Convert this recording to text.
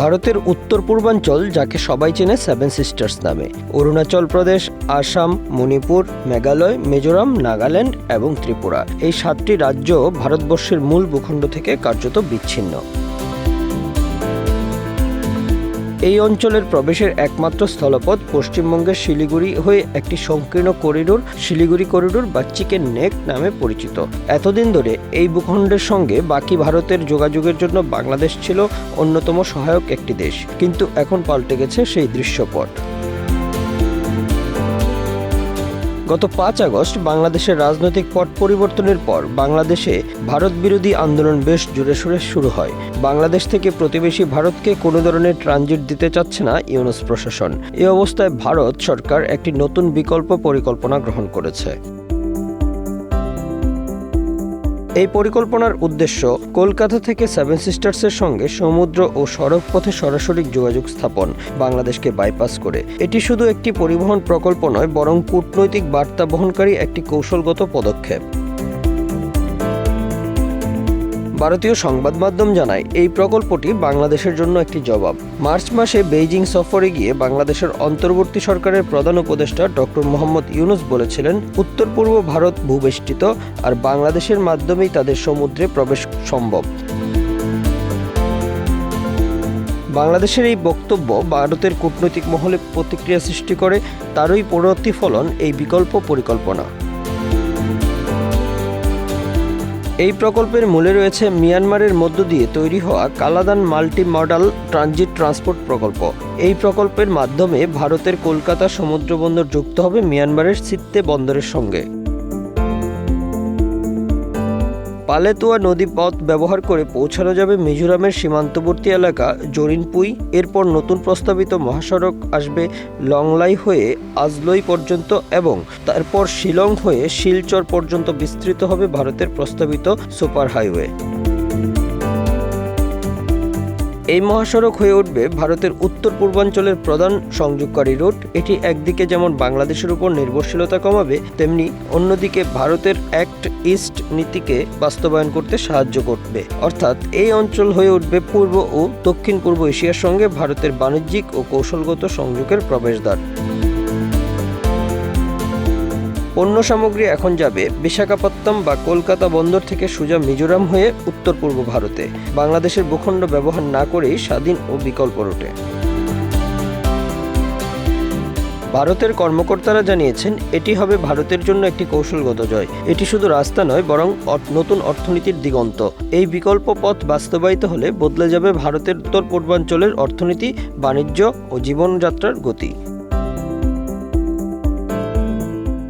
ভারতের উত্তর পূর্বাঞ্চল, যাকে সবাই চেনে সেভেন সিস্টার্স নামে। অরুণাচল প্রদেশ, আসাম, মণিপুর, মেঘালয়, মিজোরাম, নাগাল্যান্ড এবং ত্রিপুরা। এই সাতটি রাজ্য ভারতবর্ষের মূল ভূখণ্ড থেকে কার্যত বিচ্ছিন্ন। এই অঞ্চলের প্রবেশের একমাত্র স্থলপথ পশ্চিমবঙ্গের শিলিগুড়ি হয়ে একটি সংকীর্ণ করিডোর শিলিগুড়ি করিডোর বা চিকেন নেক নামে পরিচিত। এতদিন ধরে এই ভূখণ্ডের সঙ্গে বাকি ভারতের যোগাযোগের জন্য বাংলাদেশ ছিল অন্যতম সহায়ক একটি দেশ। কিন্তু এখন পাল্টে গেছে সেই দৃশ্যপট। গত পাঁচ আগস্ট বাংলাদেশের রাজনৈতিক পট পরিবর্তনের পর বাংলাদেশে ভারত বিরোধী আন্দোলন বেশ জোরে সোরে শুরু হয়। বাংলাদেশ থেকে প্রতিবেশী ভারতকে কোনো ধরনের ট্রানজিট দিতে চাচ্ছে না ইউনুস প্রশাসন। এ অবস্থায় ভারত সরকার একটি নতুন বিকল্প পরিকল্পনা গ্রহণ করেছে। এই পরিকল্পনার উদ্দেশ্য কলকাতা থেকে সেভেন সিস্টার্সের সঙ্গে সমুদ্র ও সড়ক পথে সরাসরি যোগাযোগ স্থাপন, বাংলাদেশকে বাইপাস করে। এটি শুধু একটি পরিবহন প্রকল্প নয়, বরং কূটনৈতিক বার্তা বহনকারী একটি কৌশলগত পদক্ষেপ। ভারতীয় সংবাদ মাধ্যম জানায়, এই প্রকল্পটি বাংলাদেশের জন্য একটি জবাব। মার্চ মাসে বেইজিং সফরে গিয়ে বাংলাদেশের অন্তর্বর্তী সরকারের প্রধান উপদেষ্টা ডক্টর মোহাম্মদ ইউনুস বলেছিলেন উত্তর পূর্ব ভারত ভূবেষ্টিত আর বাংলাদেশের মাধ্যমেই তাদের সমুদ্রে প্রবেশ সম্ভব। বাংলাদেশের এই বক্তব্য ভারতের কূটনৈতিক মহলে প্রতিক্রিয়া সৃষ্টি করে, তারই প্রতিফলন এই বিকল্প পরিকল্পনা। এই প্রকল্পের মূলে রয়েছে মিয়ানমারের মধ্য দিয়ে তৈরি হওয়া Kaladan multi modal transit transport প্রকল্প। এই প্রকল্পের মাধ্যমে ভারতের কলকাতা সমুদ্রবন্দর যুক্ত হবে মিয়ানমারের সিত্তে বন্দরের সঙ্গে। পালেতুয়া নদী পথ ব্যবহার করে পৌঁছানো যাবে মিজোরামের সীমান্তবর্তী এলাকা জরিনপুই। এরপর নতুন প্রস্তাবিত মহাসড়ক আসবে লংলাই হয়ে আজলই পর্যন্ত এবং তারপর শিলং হয়ে শিলচর পর্যন্ত বিস্তৃত হবে ভারতের প্রস্তাবিত সুপার হাইওয়ে এই মহাসড়ক হয়ে উঠবে ভারতের উত্তর পূর্বাঞ্চলের প্রধান সংযোগকারী রোড এটি একদিকে যেমন বাংলাদেশের উপর নির্ভরশীলতা কমাবে, তেমনি অন্যদিকে ভারতের অ্যাক্ট ইস্ট নীতিকে বাস্তবায়ন করতে সাহায্য করবে। অর্থাৎ এই অঞ্চল হয়ে উঠবে পূর্ব ও দক্ষিণ পূর্ব এশিয়ার সঙ্গে ভারতের বাণিজ্যিক ও কৌশলগত সংযোগের প্রবেশদ্বার। পণ্য সামগ্রী এখন যাবে বিশাখাপত্তম বা কলকাতা বন্দর থেকে সোজা মিজোরাম হয়ে উত্তর পূর্ব ভারতে। বাংলাদেশের ভূখণ্ড ব্যবহার না করেই স্বাধীন ও বিকল্প রুটে। ভারতের কর্মকর্তারা জানিয়েছেন, এটি হবে ভারতের জন্য একটি কৌশলগত জয়। এটি শুধু রাস্তা নয়, বরং নতুন অর্থনীতির দিগন্ত। এই বিকল্প পথ বাস্তবায়িত হলে বদলে যাবে ভারতের উত্তর পূর্বাঞ্চলের অর্থনীতি, বাণিজ্য ও জীবনযাত্রার গতি।